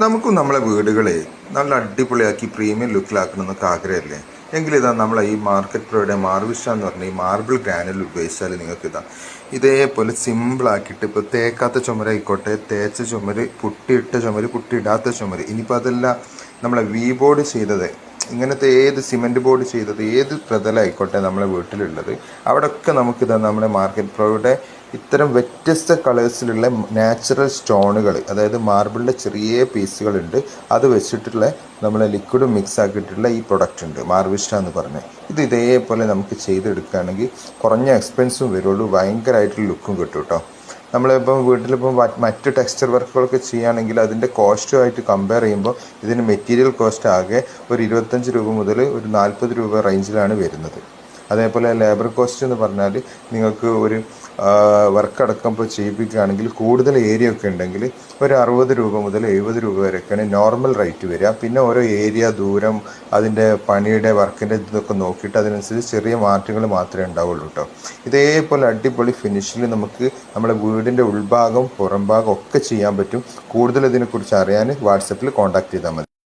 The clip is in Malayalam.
നമുക്കും നമ്മളെ വീടുകളെ നല്ല അടിപൊളിയാക്കി പ്രീമിയം ലുക്കിലാക്കണം എന്നൊക്കെ ആഗ്രഹമല്ലേ? എങ്കിൽ ഇതാ നമ്മളെ ഈ മാർക്കറ്റ് പ്രോയുടെ മാർവിഷ എന്ന് പറഞ്ഞ ഈ മാർബിൾ ഗ്രാനിൽ ഉപയോഗിച്ചാൽ നിങ്ങൾക്ക് ഇതാ ഇതേപോലെ സിമ്പിളാക്കിയിട്ട് ഇപ്പോൾ തേക്കാത്ത ചുമരായിക്കോട്ടെ തേച്ച ചുമര് പുട്ടിയിട്ട ചുമര് പുട്ടിയിടാത്ത ചുമര് ഇനിയിപ്പോൾ അതല്ല നമ്മളെ വി ബോർഡ് ചെയ്തത് ഇങ്ങനത്തെ ഏത് സിമെന്റ് ബോർഡ് ചെയ്തത് ഏത് പ്രതലായിക്കോട്ടെ നമ്മളെ വീട്ടിലുള്ളത് അവിടെയൊക്കെ നമുക്കിതാ നമ്മുടെ മാർക്കറ്റ് പ്രോയുടെ ഇത്തരം വ്യത്യസ്ത കളേഴ്സിലുള്ള നാച്ചുറൽ സ്റ്റോണുകൾ അതായത് മാർബിളിന്റെ ചെറിയ പീസുകളുണ്ട്. അത് വെച്ചിട്ടുള്ള നമ്മളെ ലിക്വിഡ് മിക്സ് ആക്കിയിട്ടുള്ള ഈ പ്രൊഡക്റ്റ് ഉണ്ട് മാർവിഷ്ട എന്ന് പറഞ്ഞ്. ഇത് ഇതേപോലെ നമുക്ക് ചെയ്തെടുക്കുകയാണെങ്കിൽ കുറഞ്ഞ എക്സ്പെൻസും വരുള്ളൂ ഭയങ്കരമായിട്ടുള്ള ലുക്കും കിട്ടും കേട്ടോ നമ്മളിപ്പം വീട്ടിലിപ്പം മറ്റ് ടെക്സ്ചർ വർക്കുകളൊക്കെ ചെയ്യുകയാണെങ്കിൽ അതിന്റെ കോസ്റ്റുമായിട്ട് കമ്പയർ ചെയ്യുമ്പോൾ ഇതിന് മെറ്റീരിയൽ കോസ്റ്റ് ആകെ ഒരു ഇരുപത്തഞ്ച് രൂപ മുതൽ ഒരു നാൽപ്പത് രൂപ റേഞ്ചിലാണ് വരുന്നത്. അതേപോലെ ലേബർ കോസ്റ്റ് എന്ന് പറഞ്ഞാൽ നിങ്ങൾക്ക് ഒരു വർക്ക് അടക്കം ഇപ്പോൾ ചെയ്യിപ്പിക്കുകയാണെങ്കിൽ കൂടുതൽ ഏരിയ ഒക്കെ ഉണ്ടെങ്കിൽ ഒരു അറുപത് രൂപ മുതൽ എഴുപത് രൂപ വരെയൊക്കെയാണ് നോർമൽ റേറ്റ് വരിക. പിന്നെ ഓരോ ഏരിയ ദൂരം അതിന്റെ പണിയുടെ വർക്കിന്റെ ഇതൊക്കെ നോക്കിയിട്ട് അതിനനുസരിച്ച് ചെറിയ മാറ്റങ്ങൾ മാത്രമേ ഉണ്ടാവുള്ളൂ കേട്ടോ. ഇതേപോലെ അടിപൊളി ഫിനിഷിൽ നമുക്ക് നമ്മുടെ വീടിന്റെ ഉൾഭാഗം പുറംഭാഗം ഒക്കെ ചെയ്യാൻ പറ്റും. കൂടുതൽ ഇതിനെക്കുറിച്ച് അറിയാൻ വാട്സപ്പിൽ കോൺടാക്ട് ചെയ്താൽ മതി.